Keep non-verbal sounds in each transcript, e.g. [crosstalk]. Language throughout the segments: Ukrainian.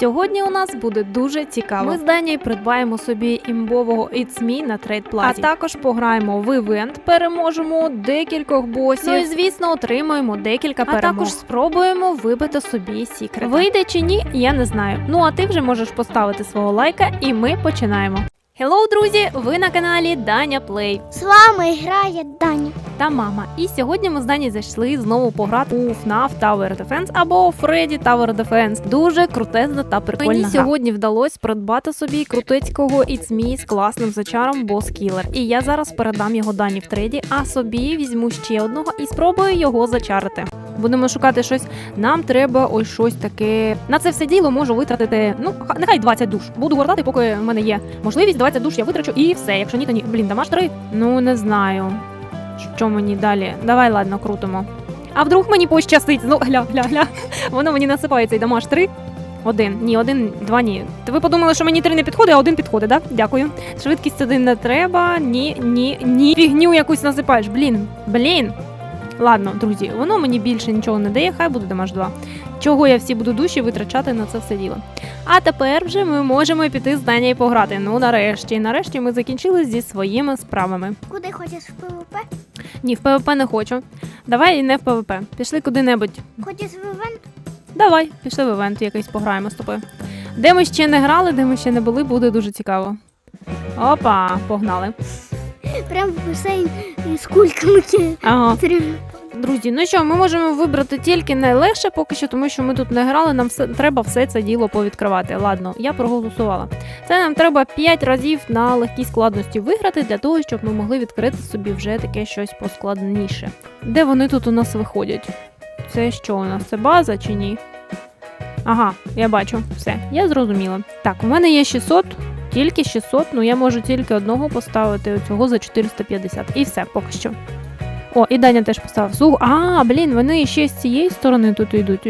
Сьогодні у нас буде дуже цікаво. Ми з Данією придбаємо собі імбового It's Me на трейдплаті. А також пограємо в івент, переможемо декількох босів. Ну і звісно, отримаємо декілька перемог. А також спробуємо вибити собі сікрет. Вийде чи ні, я не знаю. Ну а ти вже можеш поставити свого лайка, і ми починаємо. Хеллоу, друзі! Ви на каналі Даня Плей З вами грає Даня. та мама. І сьогодні ми з Дані зайшли знову пограти у FNAF Tower Defense або Freddy Tower Defense. Дуже крутезна та прикольна Мені гра. сьогодні вдалося придбати собі крутецького It's Me з класним зачаром Boss Killer. І я зараз передам його Дані в треді, а собі візьму ще одного і спробую його зачарити. Будемо шукати щось. Нам треба ось щось таке. На це все діло можу витратити. Ну, ха- нехай 20 душ. Буду гортати, поки в мене є можливість. 20 душ я витрачу і все. Якщо ні, то ні. Блін, дамаш 3? Ну не знаю. Що мені далі? Давай, ладно, крутимо. А вдруг мені пощастить? Ну, гля, гля, гля. Воно мені насипається і дамаш 3. Один. Ні, один, два ні. Ви подумали, що мені три не підходить, а один підходить, да? Дякую. Швидкість один не треба. Ні, ні, ні. Фігню якусь насипаєш. Блін, блін. Ладно, друзі, воно мені більше нічого не дає, хай буде дамаж 2. Чого я всі буду душі витрачати на це все діло. А тепер вже ми можемо піти з Даня і пограти. Ну, нарешті. Нарешті ми закінчили зі своїми справами. Куди хочеш в ПВП? Ні, в ПВП не хочу. Давай і не в ПВП. Пішли куди-небудь. Хочеш в івент? Давай, пішли в івент якийсь пограємо з тобою. Де ми ще не грали, де ми ще не були, буде дуже цікаво. Опа, погнали. Прям в басейн з кульками. Ага. Друзі, ну що, ми можемо вибрати тільки найлегше поки що, тому що ми тут не грали, нам все, треба все це діло повідкривати. Ладно, я проголосувала. Це нам треба 5 разів на легкій складності виграти для того, щоб ми могли відкрити собі вже таке щось поскладніше. Де вони тут у нас виходять? Це що у нас? Це база чи ні? Ага, я бачу, все, я зрозуміла. Так, у мене є 600, тільки 600, ну я можу тільки одного поставити оцього за 450. І все, поки що. О, і Даня теж поставив слугу. А, блін, вони ще з цієї сторони тут йдуть.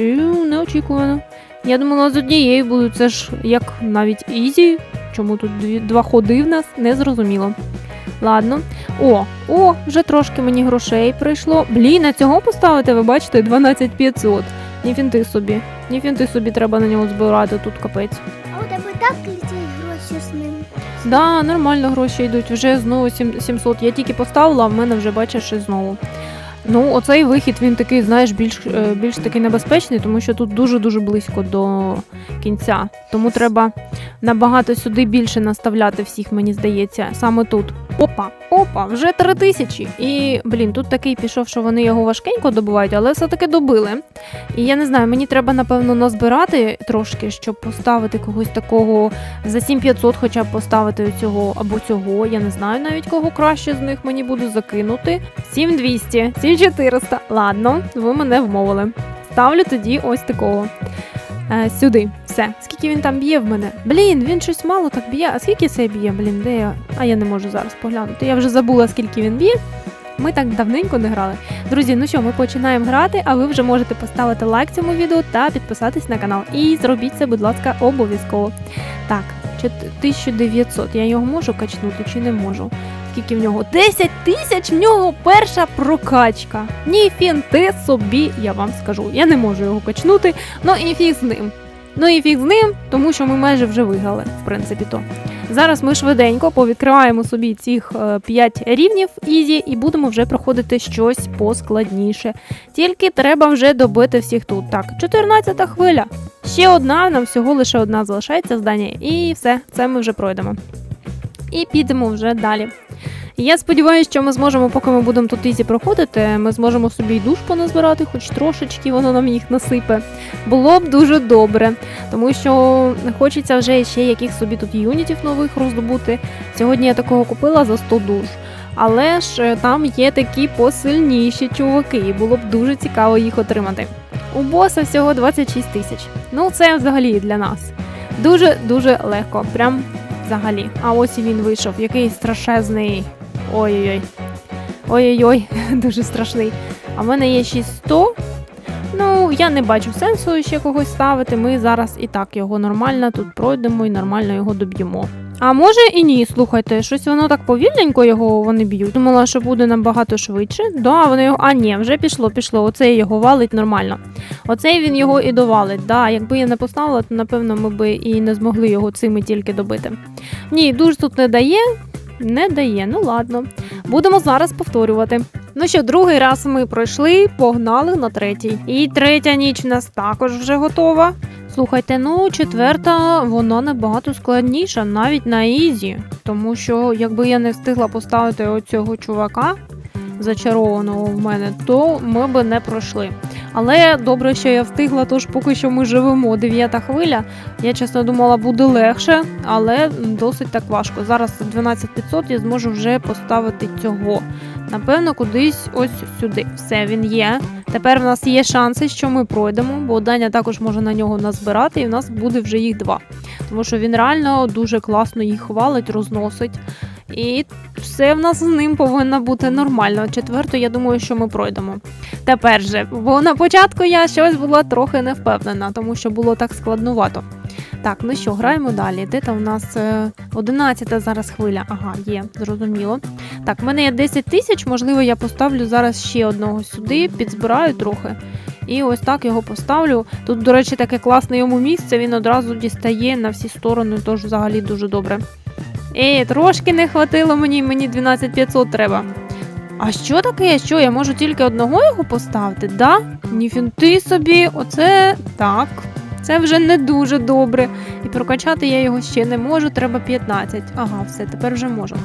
Неочікувано. Я думала, з однієї будуть. Це ж як навіть ізі. Чому тут дві, два ходи в нас? Не зрозуміло. Ладно. О, о, вже трошки мені грошей прийшло. Блін, а цього поставити, ви бачите, 12500. Ні фінти собі. Ні фінти собі треба на нього збирати тут капець. А у тебе так ним? Да, нормально гроші йдуть. Вже знову сім- 700. Я тільки поставила, а в мене вже бачиш що знову. Ну, оцей вихід він такий, знаєш, більш, е, більш такий небезпечний, тому що тут дуже-дуже близько до кінця. Тому треба набагато сюди більше наставляти всіх, мені здається, саме тут. Опа, опа, вже три тисячі. І блін, тут такий пішов, що вони його важкенько добувають, але все-таки добили. І я не знаю, мені треба, напевно, назбирати трошки, щоб поставити когось такого за 7500 хоча б поставити цього або цього. Я не знаю навіть кого краще з них мені буде закинути. 7200, 7400. Ладно, ви мене вмовили. Ставлю тоді ось такого. Е, сюди. Все. Скільки він там б'є в мене? Блін, він щось мало так б'є. А скільки це б'є? Блін, де я? А я не можу зараз поглянути. Я вже забула, скільки він б'є. Ми так давненько не грали. Друзі, ну що, ми починаємо грати, а ви вже можете поставити лайк цьому відео та підписатись на канал. І зробіть це, будь ласка, обов'язково. Так, 1900. Я його можу качнути чи не можу? Скільки в нього? 10 тисяч в нього перша прокачка. Ні фінти собі, я вам скажу. Я не можу його качнути, ну і фіг з ним. Ну і фіг з ним, тому що ми майже вже виграли, в принципі, то. Зараз ми швиденько повідкриваємо собі цих 5 рівнів ізі і будемо вже проходити щось поскладніше. Тільки треба вже добити всіх тут. Так, 14 хвиля. Ще одна, нам всього лише одна залишається здання, і все, це ми вже пройдемо. І підемо вже далі. Я сподіваюся, що ми зможемо, поки ми будемо тут ізі проходити, ми зможемо собі й душ поназбирати, хоч трошечки воно нам їх насипе. Було б дуже добре, тому що хочеться вже ще яких собі тут юнітів нових роздобути. Сьогодні я такого купила за 100 душ. Але ж е, там є такі посильніші чуваки, і було б дуже цікаво їх отримати. У боса всього 26 тисяч. Ну, це взагалі для нас. Дуже дуже легко. Прям взагалі. А ось і він вийшов. Який страшезний. Ой-ой-ой. Ой-ой-ой, [laughs] дуже страшний. А в мене є 600. Ну, я не бачу сенсу ще когось ставити. Ми зараз і так його нормально тут пройдемо і нормально його доб'ємо. А може і ні, слухайте, щось воно так повільненько його вони б'ють. Думала, що буде набагато швидше. Да, вони його. А ні, вже пішло, пішло. Оцей його валить нормально. Оцей він його і довалить. Да, якби я не поставила, то напевно ми би і не змогли його цими тільки добити. Ні, душ тут не дає. Не дає, ну ладно. Будемо зараз повторювати. Ну що, другий раз ми пройшли, погнали на третій. І третя ніч у нас також вже готова. Слухайте, ну четверта, вона набагато складніша, навіть на ізі. Тому що якби я не встигла поставити оцього чувака зачарованого в мене, то ми би не пройшли. Але добре, що я встигла, тож поки що ми живемо. Дев'ята хвиля. Я чесно думала, буде легше, але досить так важко. Зараз 12500 я зможу вже поставити цього. Напевно, кудись ось сюди. Все, він є. Тепер в нас є шанси, що ми пройдемо, бо Даня також може на нього назбирати, і в нас буде вже їх два. Тому що він реально дуже класно їх хвалить, розносить. І все в нас з ним повинно бути нормально. Четверту, я думаю, що ми пройдемо. Тепер же, бо на початку я щось була трохи не впевнена, тому що було так складнувато. Так, ну що, граємо далі. Де там у нас е, 11 зараз хвиля? Ага, є, зрозуміло. Так, в мене є 10 тисяч, можливо, я поставлю зараз ще одного сюди, підзбираю трохи. І ось так його поставлю. Тут, до речі, таке класне йому місце, він одразу дістає на всі сторони, тож взагалі дуже добре. Ей, трошки не хватило мені, мені 12500 треба. А що таке? Що, я можу тільки одного його поставити? Да? Ніфінти собі, оце так. Це вже не дуже добре. І прокачати я його ще не можу, треба 15. Ага, все, тепер вже можу.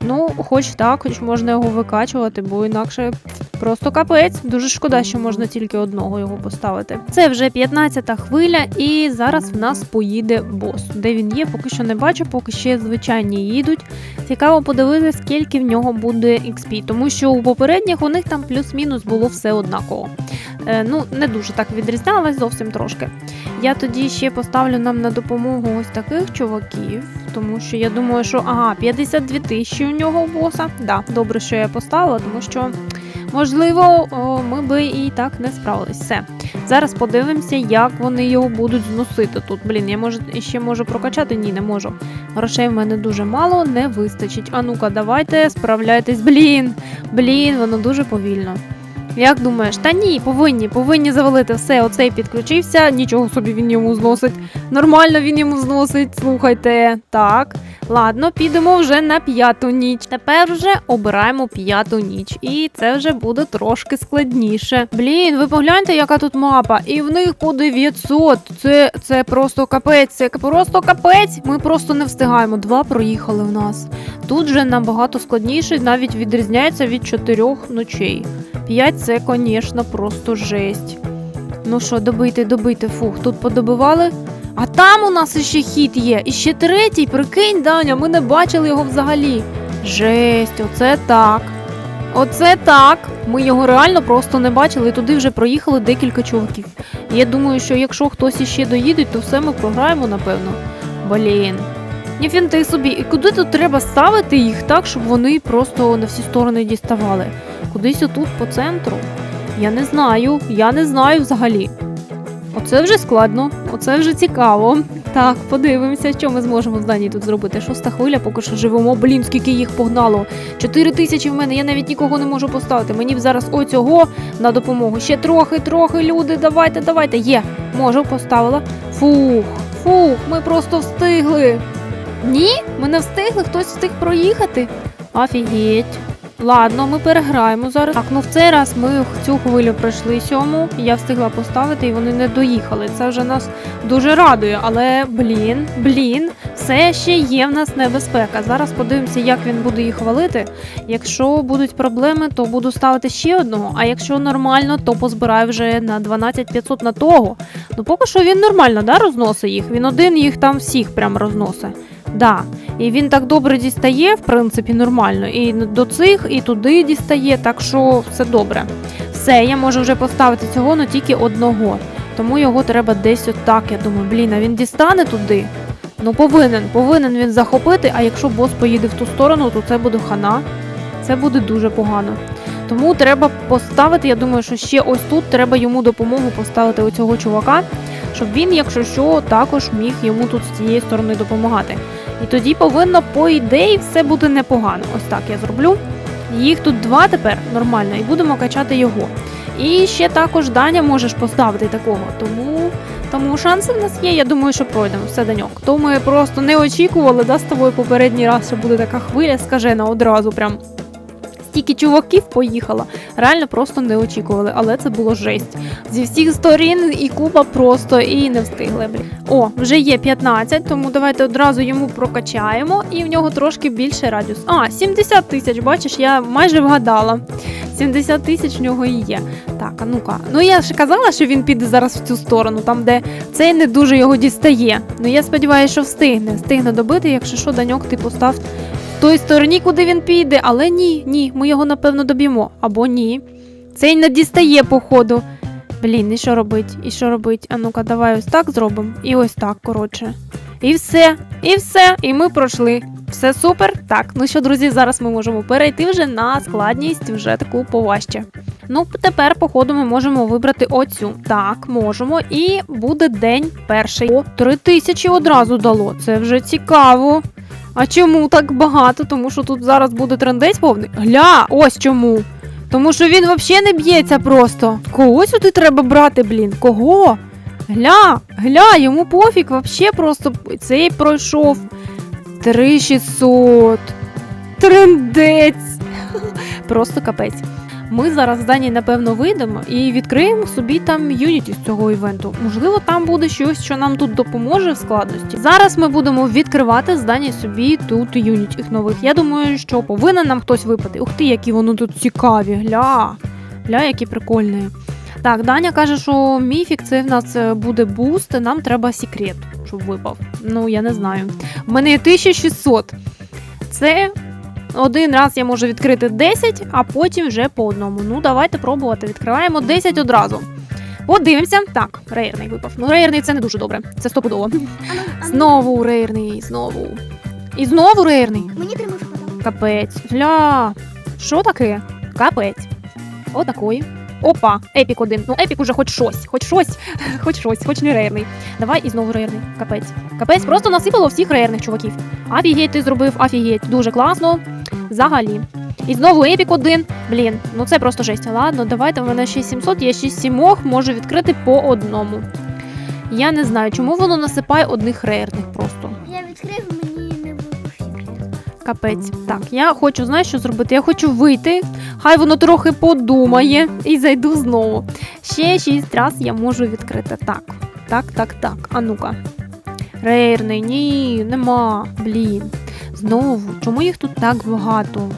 Ну, хоч так, хоч можна його викачувати, бо інакше просто капець. Дуже шкода, що можна тільки одного його поставити. Це вже 15-та хвиля, і зараз в нас поїде бос. Де він є, поки що не бачу, поки ще звичайні їдуть. Цікаво подивитися, скільки в нього буде XP, тому що у попередніх у них там плюс-мінус було все однаково. Е, ну, не дуже так відрізнялось, зовсім трошки. Я тоді ще поставлю нам на допомогу ось таких чуваків, тому що я думаю, що ага, 52 тисячі у нього у боса. Да, добре, що я поставила, тому що можливо ми би і так не справились. Все. Зараз подивимося, як вони його будуть зносити тут. Блін, я може ще можу прокачати? Ні, не можу. Грошей в мене дуже мало, не вистачить. А ну-ка, давайте справляйтесь. Блін, блін, воно дуже повільно. Як думаєш? Та ні, повинні, повинні завалити все. Оцей підключився, нічого собі він йому зносить. Нормально він йому зносить, слухайте. Так, ладно, підемо вже на п'яту ніч. Тепер вже обираємо п'яту ніч. І це вже буде трошки складніше. Блін, ви погляньте, яка тут мапа. І в них по 900. Це, це просто капець, це просто капець. Ми просто не встигаємо. Два проїхали в нас. Тут же набагато складніше, навіть відрізняється від чотирьох ночей. 5 це, звісно, просто жесть. Ну що, добийте, добийте, фух, тут подобивали. А там у нас іще хід є. І ще третій, прикинь, Даня, ми не бачили його взагалі. Жесть, оце так. Оце так. Ми його реально просто не бачили, і туди вже проїхали декілька чуваків. Я думаю, що якщо хтось іще доїде, то все ми програємо, напевно. Блін. Ніфінти собі, і куди тут треба ставити їх так, щоб вони просто на всі сторони діставали? Кудись отут по центру? Я не знаю, я не знаю взагалі. Оце вже складно, оце вже цікаво. Так, подивимося, що ми зможемо з Дані тут зробити. Шоста хвиля, поки що живемо. Блін, скільки їх погнало. Чотири тисячі в мене, я навіть нікого не можу поставити. Мені б зараз оцього на допомогу. Ще трохи, трохи, люди, давайте, давайте. Є, можу, поставила. Фух, фух, ми просто встигли. Ні, ми не встигли, хтось встиг проїхати. Офігеть. Ладно, ми переграємо зараз. Так, ну в цей раз ми цю хвилю пройшли сьому. Я встигла поставити, і вони не доїхали. Це вже нас дуже радує. Але блін, блін, все ще є в нас небезпека. Зараз подивимося, як він буде їх валити. Якщо будуть проблеми, то буду ставити ще одного. А якщо нормально, то позбираю вже на 12500 на того. Ну поки що він нормально, да, розносить їх. Він один їх там всіх прям розносить. Да. І він так добре дістає, в принципі, нормально. І до цих, і туди дістає, так що все добре. Все, я можу вже поставити цього, але тільки одного. Тому його треба десь отак. Я думаю, блін, а він дістане туди. Ну, повинен, повинен він захопити, а якщо бос поїде в ту сторону, то це буде хана. Це буде дуже погано. Тому треба поставити, я думаю, що ще ось тут треба йому допомогу поставити оцього чувака. щоб він, якщо що, також міг йому тут з цієї сторони допомагати. І тоді повинно, по ідеї, все буде непогано. Ось так я зроблю. Їх тут два тепер нормально, і будемо качати його. І ще також Даня можеш поставити такого. Тому, тому шанси в нас є. Я думаю, що пройдемо все даньок. То ми просто не очікували, да, з тобою попередній раз, що буде така хвиля скажена одразу. Прям стільки чуваків поїхало. Реально просто не очікували, але це було жесть. Зі всіх сторін і купа просто і не встигли. О, вже є 15, тому давайте одразу йому прокачаємо, і в нього трошки більше радіус. А, 70 тисяч, бачиш, я майже вгадала. 70 тисяч в нього і є. Так, а ну-ка. Ну я ж казала, що він піде зараз в цю сторону, там, де цей не дуже його дістає. Ну я сподіваюся, що встигне. Встигне добити, якщо що, даньок ти постав той стороні, куди він піде. Але ні, ні, ми його напевно доб'ємо. Або ні. Цей не дістає, походу. Блін, і що робить? І що робить? А ну-ка, давай ось так зробимо. І ось так, коротше. І все, і все, і ми пройшли. Все супер. Так, ну що, друзі, зараз ми можемо перейти вже на складність, вже таку поважче. Ну, тепер, походу, ми можемо вибрати оцю. Так, можемо. І буде день перший. О, три тисячі одразу дало. Це вже цікаво. А чому так багато? Тому що тут зараз буде трендець повний. Гля, ось чому. Тому що він взагалі не б'ється просто. Кого сюди треба брати, блін? Кого? Гля, гля, йому пофіг, вообще просто цей пройшов. 3600. Трендець. [laughs] Просто капець. Ми зараз Дані, напевно, вийдемо і відкриємо собі там юніті з цього івенту. Можливо, там буде щось, що нам тут допоможе в складності. Зараз ми будемо відкривати з Дані собі тут юнітів нових. Я думаю, що повинен нам хтось випати. Ух ти, які вони тут цікаві. Гля. Гля, які прикольні. Так, Даня каже, що міфік це в нас е, буде буст, нам треба секрет, щоб випав. Ну, я не знаю. В мене є 1600. Це один раз я можу відкрити 10, а потім вже по одному. Ну, давайте пробувати. Відкриваємо 10 одразу. Подивимося. Так, рейерний випав. Ну, рейерний це не дуже добре. Це стопудово. Знову рейерний, знову. І знову рейерний. Мені тримав. Капець. Гля. Що таке? Капець. Отакої. Опа, епік один. Ну, епік уже хоч щось, хоч щось, [laughs] хоч щось, хоч не рейерний. Давай і знову рейерний. Капець. Капець, просто насипало всіх рейерних чуваків. Офігеть, ти зробив, офігеть. Дуже класно. Взагалі. І знову епік один. Блін, ну це просто жесть. Ладно, давайте в мене ще 700, я ще сімох можу відкрити по одному. Я не знаю, чому воно насипає одних рейерних просто. Я відкрив, Капець. Так, я хочу, знаєш, що зробити? Я хочу вийти, хай воно трохи подумає і зайду знову. Ще шість раз я можу відкрити. Так, так, так, так. А ну-ка. Рейерний, ні, нема. Блін. Знову, чому їх тут так багато?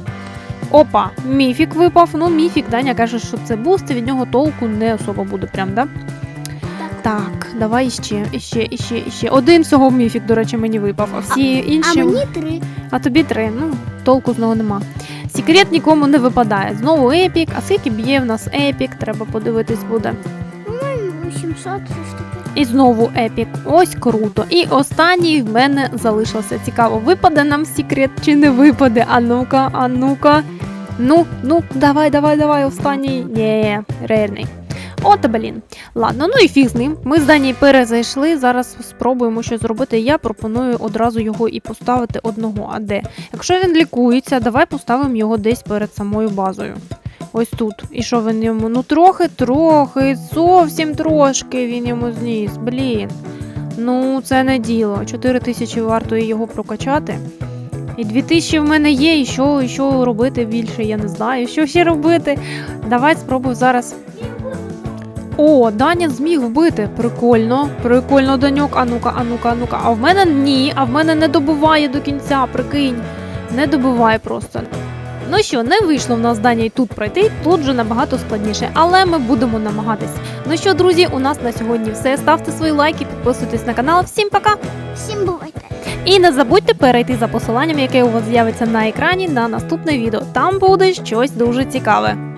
Опа, міфік випав. Ну, міфік, Даня каже, що це буст, і від нього толку не особо буде, прям, да? Так, давай іще, іще, іще, іще. Один всього міфік, до речі, мені випав, а всі інші. А мені три. А тобі три, ну толку з нього нема. Секрет нікому не випадає. Знову епік. А скільки б'є в нас епік? Треба подивитись буде. 800 все ж. І знову епік. Ось круто. І останній в мене залишився. Цікаво, випаде нам секрет чи не випаде? А ну-ка, а ну-ка. Ну, ну, давай, давай, давай, останній. Ні, рейерний. От, блін. Ладно, ну і фіг з ним. Ми з Дані перезайшли. Зараз спробуємо щось зробити. Я пропоную одразу його і поставити одного. А де? Якщо він лікується, давай поставимо його десь перед самою базою. Ось тут. І що він йому? Ну трохи, трохи, зовсім трошки він йому зніс. Блін. Ну, це не діло. 4 тисячі варто його прокачати. І 2000 в мене є, і що, і що робити більше, я не знаю. Що ще робити? Давай спробую зараз. О, Даня зміг вбити. Прикольно, прикольно, Даньок. А ну-ка, а ну-ка, а ну-ка. А в мене ні, а в мене не добиває до кінця, прикинь. Не добиває просто. Ну що, не вийшло в нас Даня і тут пройти, тут вже набагато складніше, але ми будемо намагатись. Ну що, друзі, у нас на сьогодні все. Ставте свої лайки, підписуйтесь на канал. Всім пока! Всім бувайте. І не забудьте перейти за посиланням, яке у вас з'явиться на екрані на наступне відео. Там буде щось дуже цікаве.